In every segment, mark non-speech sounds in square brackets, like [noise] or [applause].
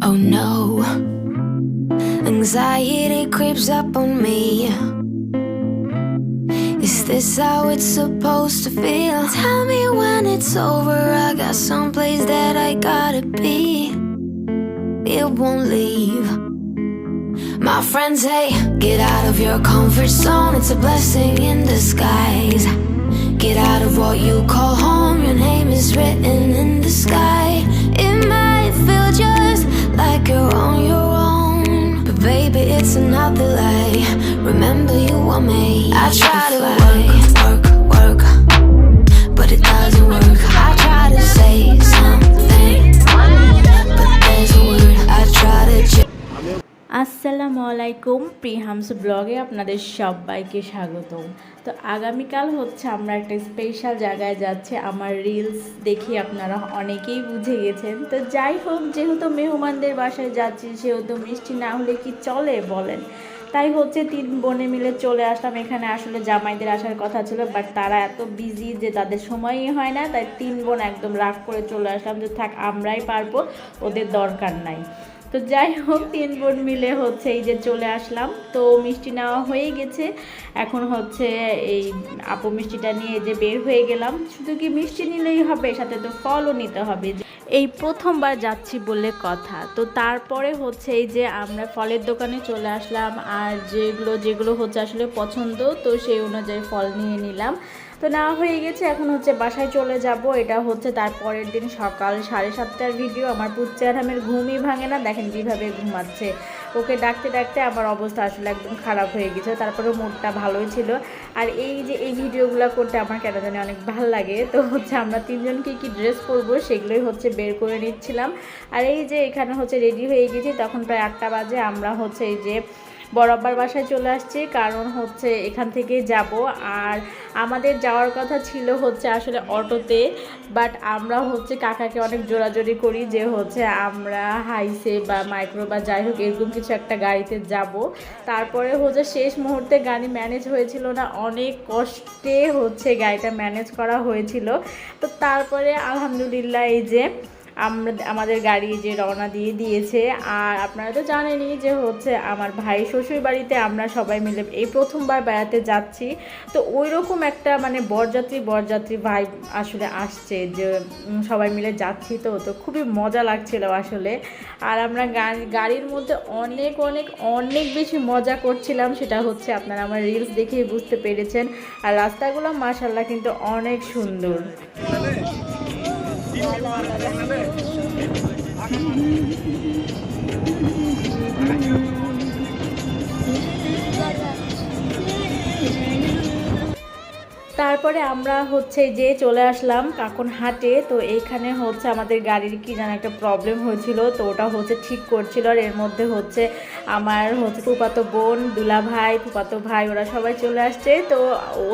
Oh no, anxiety creeps up on me. Is this how it's supposed to feel? Tell me when it's over. I got someplace that I gotta be. It won't leave. My friends say, get out of your comfort zone. It's a blessing in disguise. Get out of what you call home. Your name is written in the sky. It might feel just like you're on your own. But baby, it's another lie. Remember, you were made. I try to work, work, work. But it doesn't work. আসসালামু আলাইকুম প্রিহামস ব্লগে আপনাদের সবাইকে স্বাগতম। তো আগামীকাল হচ্ছে আমরা একটা স্পেশাল জায়গায় যাচ্ছি, আমার রিলস দেখে আপনারা অনেকেই বুঝে গেছেন। তো যাই হোক, যেহেতু মেহমানদের বাসায় যাচ্ছি, সেহেতু মিষ্টি না হলে কি চলে বলেন? তাই হচ্ছে তিন বোনে মিলে চলে আসলাম। এখানে আসলে জামাইদের আসার কথা ছিল বাট তারা এত বিজি যে তাদের সময়ই হয় না। তাই তিন বোন একদম রাগ করে চলে আসলাম যে থাক আমরাই পারব, ওদের দরকার নাই। তো যাই হোক, তিন বোন মিলে হচ্ছে এই যে চলে আসলাম। তো মিষ্টি নেওয়া হয়ে গেছে। এখন হচ্ছে এই আপু মিষ্টিটা নিয়ে যে বের হয়ে গেলাম। শুধু কি মিষ্টি নিলেই হবে, সাথে তো ফলও নিতে হবে। এই প্রথমবার যাচ্ছি বলে কথা। তো তারপরে হচ্ছে এই যে আমরা ফলের দোকানে চলে আসলাম, আর যেগুলো যেগুলো হচ্ছে আসলে পছন্দ, তো সেই অনুযায়ী ফল নিয়ে নিলাম। তো নেওয়া হয়ে গেছে, এখন হচ্ছে বাসায় চলে যাব। এটা হচ্ছে তার পরের দিন সকাল সাড়ে সাতটার ভিডিও আমার পুচ্চারামের ঘুমই ভাঙে না, দেখেন কীভাবে ঘুমাচ্ছে। ওকে ডাকতে ডাকতে আমার অবস্থা আসলে একদম খারাপ হয়ে গেছে তারপরে মুডটা ভালোই ছিল। আর এই যে এই ভিডিওগুলো করতে আমার কেন জানি অনেক ভালো লাগে। তো হচ্ছে আমরা তিনজন কি কি ড্রেস পরবো সেগুলোই হচ্ছে বের করে নিচ্ছিলাম। আর এই যে এখানে হচ্ছে রেডি হয়ে গেছি, তখন প্রায় আটটা বাজে, আমরা হচ্ছে এই যে বরাবর বাসায় চলে আসছি। কারণ হচ্ছে এখান থেকে যাব। আর আমাদের যাওয়ার কথা ছিল হচ্ছে আসলে অটোতে বাট আমরা হচ্ছে কাকাকে অনেক জোরাজোরি করি যে হচ্ছে আমরা হাইসে বা মাইক্রো বা যাই হোক এরকম কিছু একটা গাড়িতে যাব। তারপরে হচ্ছে শেষ মুহূর্তে গাড়ি ম্যানেজ হয়েছিল না, অনেক কষ্টে হচ্ছে গাড়িটা ম্যানেজ করা হয়েছিল। তো তারপরে আলহামদুলিল্লাহ এই যে আমরা আমাদের গাড়ি যে রওনা দিয়ে দিয়েছে, আর আপনারা তো জানেনই যে হচ্ছে আমার ভাই শ্বশুর বাড়িতে আমরা সবাই মিলে এই প্রথমবার বেড়াতে যাচ্ছি। তো ওই রকম একটা মানে বরযাত্রী বরযাত্রী ভাই আসলে আসছে যে সবাই মিলে যাচ্ছি তো তো খুবই মজা লাগছিল আসলে। আর আমরা গাড়ি, গাড়ির মধ্যে অনেক অনেক অনেক বেশি মজা করছিলাম, সেটা হচ্ছে আপনারা আমার রিলস দেখেই বুঝতে পেরেছেন। আর রাস্তাগুলো মাশাল্লাহ কিন্তু অনেক সুন্দর। Thank you. তারপরে আমরা হচ্ছে যে চলে আসলাম কাকন হাটে তো এইখানে হচ্ছে আমাদের গাড়ির কি যেন একটা প্রবলেম হয়েছিল, তো ওটা হচ্ছে ঠিক করছিল। আর এর মধ্যে হচ্ছে আমার হচ্ছে ফুপাতো বোন দুলা ভাই ফুপাতো ভাই, ওরা সবাই চলে আসছে। তো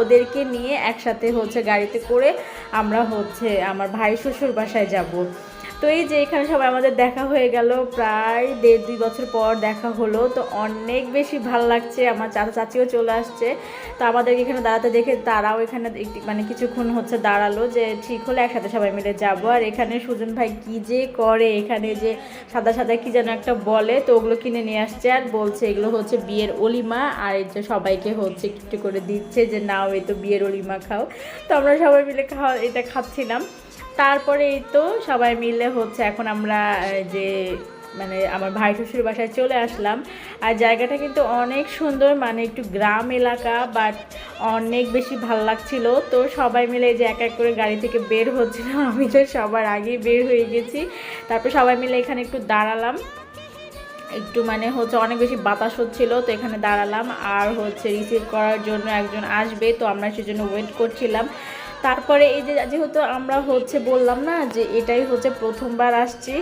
ওদেরকে নিয়ে একসাথে হচ্ছে গাড়িতে করে আমরা হচ্ছে আমার ভাই শ্বশুর বাসায় যাব। তো এই যে এখানে সবাই আমাদের দেখা হয়ে গেল, প্রায় দেড় দুই বছর পর দেখা হলো, তো অনেক বেশি ভালো লাগছে, আমার চাচা চাচিও চলে আসছে। তো আমাদেরকে এখানে দাঁড়াতে দেখে তারাও এখানে মানে কিছুক্ষণ হচ্ছে দাঁড়াল যে ঠিক হলে একসাথে সবাই মিলে যাব। আর এখানে সুজন ভাই কি যে করে, এখানে যে সাদা সাদা কি যেন একটা বলে, তো ওগুলো কিনে নিয়ে আসছে আর বলছে এগুলো হচ্ছে বিয়ের অলিমা, আর যে সবাইকে হচ্ছে একটু করে দিচ্ছে যে নাও এই তো বিয়ের অলিমা খাও। তো আমরা সবাই মিলে খাওয়া, এটা খাচ্ছিলাম। তারপরে এই তো সবাই মিলে হচ্ছে এখন আমরা যে মানে আমার ভাই শ্বশুর বাসায় চলে আসলাম। আর জায়গাটা কিন্তু অনেক সুন্দর মানে একটু গ্রাম এলাকা বাট অনেক বেশি ভালো লাগছিল। তো সবাই মিলে যে এক এক করে গাড়ি থেকে বের হচ্ছিল [laughs] আমি তো সবার আগেই বের হয়ে গেছি। তারপর সবাই মিলে এখানে একটু দাঁড়ালাম। একটু মানে হচ্ছে অনেক বেশি বাতাস হচ্ছিল, তো এখানে দাঁড়ালাম। আর হচ্ছে রিসিভ করার জন্য একজন আসবে, তো আমরা সেজন্য ওয়েট করছিলাম। তারপরে এই যে যেহেতু আমরা হচ্ছে বললাম না যে এটাই হচ্ছে প্রথমবার আসছি,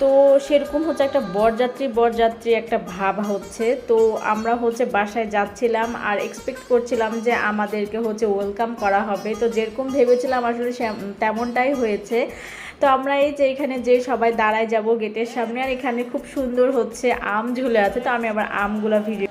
তো সেরকম হচ্ছে একটা বরযাত্রী বরযাত্রী একটা ভাব হচ্ছে। তো আমরা হচ্ছে বাসায় যাচ্ছিলাম আর এক্সপেক্ট করছিলাম যে আমাদেরকে হচ্ছে ওয়েলকাম করা হবে। তো যেরকম ভেবেছিলাম আসলে তেমনটাই হয়েছে। তো আমরা এই যে এখানে যে সবাই দাঁড়ায় যাব গেটের সামনে, আর এখানে খুব সুন্দর হচ্ছে আম ঝুলে আছে। তো আমি আবার আমগুলো ভিডিও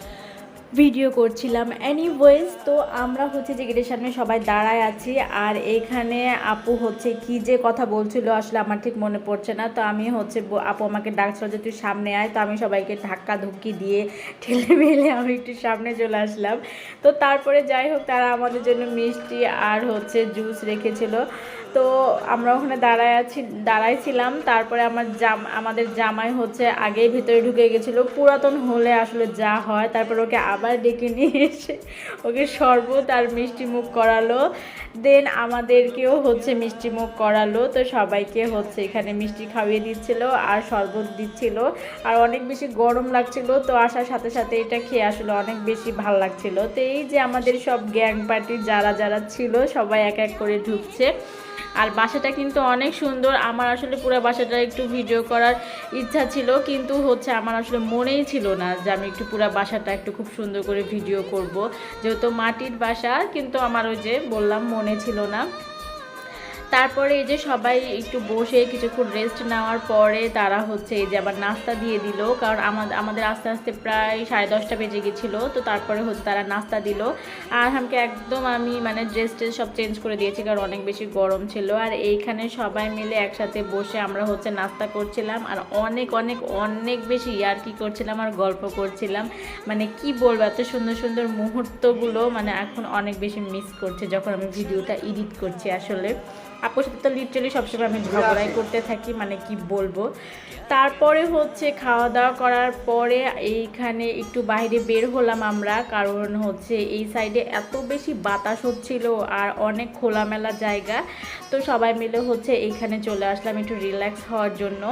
ভিডিও করছিলাম. এনিওয়েজ তো আমরা হচ্ছে যে গেটের সামনে সবাই দাঁড়ায় আছি, আর এখানে আপু হচ্ছে কি যে কথা বলছিল আসলে আমার ঠিক মনে পড়ছে না। তো আমি হচ্ছে আপু আমাকে ডাকছিল যে, তুই সামনে আয়। তো আমি সবাইকে ধাক্কা ধুক্কি দিয়ে [laughs] ঠেলে মেলে আমি একটু সামনে চলে আসলাম। তো তারপরে যাই হোক, তারা আমাদের জন্য মিষ্টি আর হচ্ছে জুস রেখেছিল। তো আমরা ওখানে দাঁড়ায় আছি, দাঁড়াইছিলাম। তারপরে আমার জাম, আমাদের জামাই হচ্ছে আগেই ভিতরে ঢুকে গেছিল। পুরাতন হলে আসলে যা হয়। তারপর ওকে আবার ডেকে নিয়ে এসে ওকে শরবত আর মিষ্টি মুখ করালো। দেন আমাদেরকেও হচ্ছে মিষ্টি মুখ করালো। তো সবাইকে হচ্ছে এখানে মিষ্টি খাইয়ে দিচ্ছিল আর শরবত দিচ্ছিল। আর অনেক বেশি গরম লাগছিল। তো আসার সাথে সাথে এটা খেয়ে আসলে অনেক বেশি ভালো লাগছিল। তো এই যে আমাদের সব গ্যাং পার্টি যারা যারা ছিল, সবাই এক এক করে ঢুকছে। আর বাসাটা কিন্তু অনেক সুন্দর। আমার আসলে পুরো বাসাটা একটু ভিডিও করার ইচ্ছা ছিল, কিন্তু হচ্ছে আমার আসলে মনেই ছিল না যে আমি একটু পুরো বাসাটা একটু খুব সুন্দর করে ভিডিও করব। যেহেতু মাটির বাসা, কিন্তু আমার ওই যে বললাম মনে ছিল না। তারপরে এই যে সবাই একটু বসে কিছুক্ষণ রেস্ট নেওয়ার পরে তারা হচ্ছে এই যে আবার নাস্তা দিয়ে দিল, কারণ আমাদের আমাদের আস্তে আস্তে প্রায় সাড়ে দশটা বেজে গেছিল, তো তারপরে হচ্ছে তারা নাস্তা দিল। আর আমাকে একদম আমি মানে ড্রেস ট্রেস সব চেঞ্জ করে দিয়েছি, কারণ অনেক বেশি গরম ছিল। আর এইখানে সবাই মিলে একসাথে বসে আমরা হচ্ছে নাস্তা করছিলাম, আর অনেক অনেক অনেক বেশি ইয়ার্কি করছিলাম, আর গল্প করছিলাম। মানে কি বলব, এত সুন্দর সুন্দর মুহূর্তগুলো মানে এখন অনেক বেশি মিস করছে, যখন আমি ভিডিওটা এডিট করছি আসলে। আপুর সাথে তো লিটারালি সবসময় আমি ঝগড়াই করতে থাকি মানে কি বলব? তারপরে হচ্ছে খাওয়া দাওয়া করার পরে এইখানে একটু বাইরে বের হলাম আমরা, কারণ হচ্ছে এই সাইডে এত বেশি বাতাস হচ্ছিল আর অনেক খোলামেলা জায়গা। তো সবাই মিলে হচ্ছে এইখানে চলে আসলাম একটু রিল্যাক্স হওয়ার জন্য।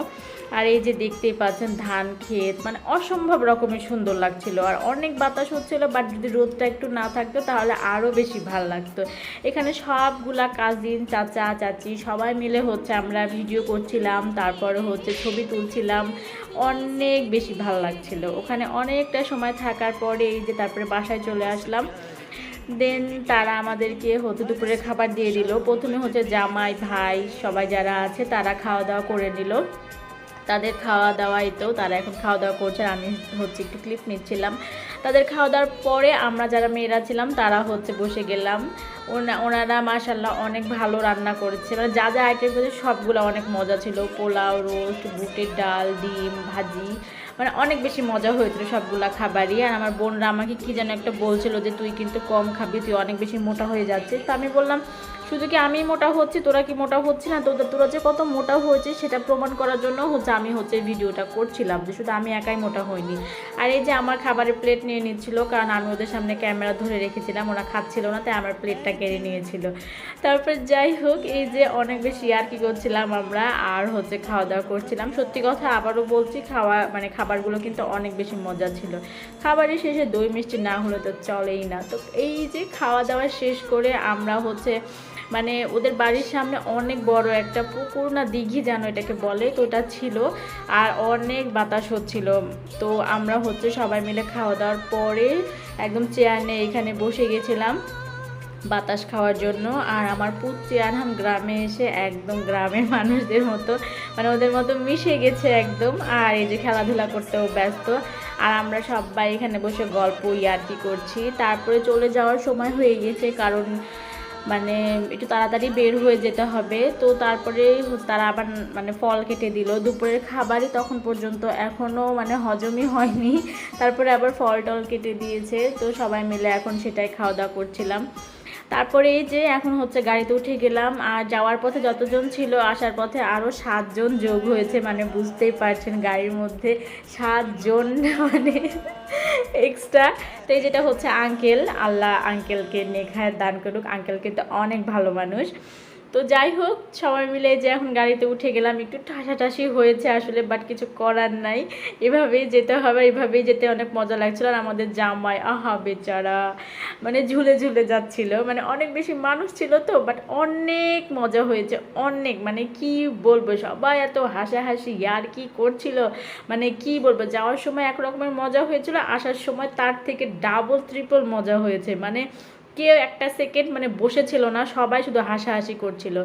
আর এই যে দেখতেই পাচ্ছেন, ধান ক্ষেত মানে অসম্ভব রকমের সুন্দর লাগছিল। আর অনেক বাতাস হচ্ছিল বাট যদি রোদটা একটু না থাকতো, তাহলে আরও বেশি ভালো লাগতো। এখানে সবগুলা কাজিন চাচা, চাচি সবাই মিলে হচ্ছে আমরা ভিডিও করছিলাম, তারপরে হচ্ছে ছবি তুলছিলাম। অনেক বেশি ভালো লাগছিল। ওখানে অনেকটা সময় থাকার পরে এই যে তারপরে বাসায় চলে আসলাম। দেন তারা আমাদেরকে হচ্ছে দুপুরের খাবার দিয়ে দিল। প্রথমে হচ্ছে জামাই, ভাই সবাই যারা আছে, তারা খাওয়া দাওয়া করে নিল। তাদের খাওয়া দাওয়াই তো তারা এখন খাওয়া দাওয়া করছে আমি হচ্ছে একটু ক্লিপ নিচ্ছিলাম। তাদের খাওয়া দাওয়ার পরে আমরা যারা মেয়েরা ছিলাম, তারা হচ্ছে বসে গেলাম। ওনারা মাশাল্লাহ অনেক ভালো রান্না করেছে। মানে যা যা আইটেম করেছে সবগুলো অনেক মজা ছিল। পোলাও, রোস্ট, বুটের ডাল, ডিম, ভাজি মানে অনেক বেশি মজা হয়েছিল সবগুলা খাবারই। আর আমার বোনরা আমাকে কি যেন একটা বলছিল যে, তুই কিন্তু কম খাবি, তুই অনেক বেশি মোটা হয়ে যাচ্ছিস। তো আমি বললাম, শুধু কি আমি মোটা হচ্ছি? তোরা কি মোটা হচ্ছে না? তোদের তোরা যে কত মোটা হয়েছে, সেটা প্রমাণ করার জন্য হচ্ছে আমি হচ্ছে ভিডিওটা করছিলাম যে, শুধু আমি একাই মোটা হইনি। আর এই যে আমার খাবারের প্লেট নিয়ে নিচ্ছিল, কারণ আমি ওদের সামনে ক্যামেরা ধরে রেখেছিলাম, ওরা খাচ্ছিল না, তাই আমার প্লেটটা কেড়ে নিয়েছিল। তারপর যাই হোক, এই যে অনেক বেশি আর কি করছিলাম আমরা, আর হচ্ছে খাওয়া দাওয়া করছিলাম। সত্যি কথা, আবারও বলছি, খাওয়া মানে খাবারগুলো কিন্তু অনেক বেশি মজা ছিল। খাবারের শেষে দই মিষ্টি না হলে তো চলেই না। তো এই যে খাওয়া দাওয়া শেষ করে আমরা হচ্ছে মানে ওদের বাড়ির সামনে অনেক বড় একটা পুকুর না দিঘি যেন এটাকে বলে, তো ওটা ছিল। আর অনেক বাতাস হচ্ছিল। তো আমরা হচ্ছে সবাই মিলে খাওয়া দাওয়ার পরে একদম চেয়ার নিয়ে এখানে বসে গেছিলাম। বাতাস খাওয়ার জন্য। আর আমার পুত্রি আনহাম গ্রামে এসে একদম গ্রামের মানুষদের মতো মানে ওদের মতো মিশে গেছে একদম। আর এই যে খেলাধুলা করতেও ব্যস্ত। আর আমরা সবাই এখানে বসে গল্প, ইয়ার্কি করছি। তারপরে চলে যাওয়ার সময় হয়ে গেছে কারণ মানে একটু তাড়াতাড়ি বের হয়ে যেতে হবে। তো তারপরে তারা আবার মানে ফল কেটে দিল। দুপুরের খাবারই তখন পর্যন্ত এখনও মানে হজমই হয়নি। তারপরে আবার ফল টল কেটে দিয়েছে। তো সবাই মিলে এখন সেটাই খাওয়া দাওয়া করছিলাম। তারপরে এই যে এখন হচ্ছে গাড়িতে উঠে গেলাম, আর যাওয়ার পথে যতজন ছিল আসার পথে আরও সাতজন যোগ হয়েছে মানে বুঝতেই পারছেন গাড়ির মধ্যে সাতজন মানে এক্সট্রা তো যেটা হচ্ছে আঙ্কেল আল্লাহ আঙ্কেলকে নেখায় দান করুক। আঙ্কেল কিন্তু অনেক ভালো মানুষ। তো যাই হোক, সবাই মিলে যে এখন গাড়িতে উঠে গেলাম, একটু ঠাসাঠাসি হয়েছে আসলে বাট কিছু করার নাই। এভাবেই যেতে হবে এভাবেই যেতে অনেক মজা লাগছিল, আর আমাদের জামাই, আহা বেচারা মানে ঝুলে ঝুলে যাচ্ছিল। মানে অনেক বেশি মানুষ ছিল তো বাট অনেক মজা হয়েছে, অনেক। মানে কি বলব, সবাই এত হাসাহাসি, আর কি করছিল? মানে কি বলব, যাওয়ার সময় এক রকমের মজা হয়েছিল, আসার সময় তার থেকে ডাবল ট্রিপল মজা হয়েছে। মানে কেউ একটা সেকেন্ড মানে বসেছিল না, সবাই শুধু হাসাহাসি করছিল।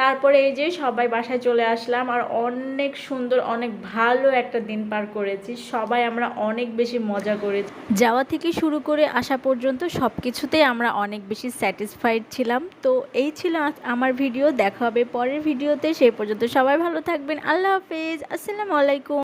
তারপরে এই যে সবাই বাসায় চলে আসলাম আর অনেক সুন্দর, অনেক ভালো একটা দিন পার করেছি। সবাই আমরা অনেক বেশি মজা করেছি। যাওয়া থেকে শুরু করে আসা পর্যন্ত সব কিছুতেই আমরা অনেক বেশি স্যাটিসফাইড ছিলাম। তো এই ছিল আমার ভিডিও দেখা হবে পরের ভিডিওতে সেই পর্যন্ত সবাই ভালো থাকবেন। আল্লাহ হাফেজ। আসসালামু আলাইকুম।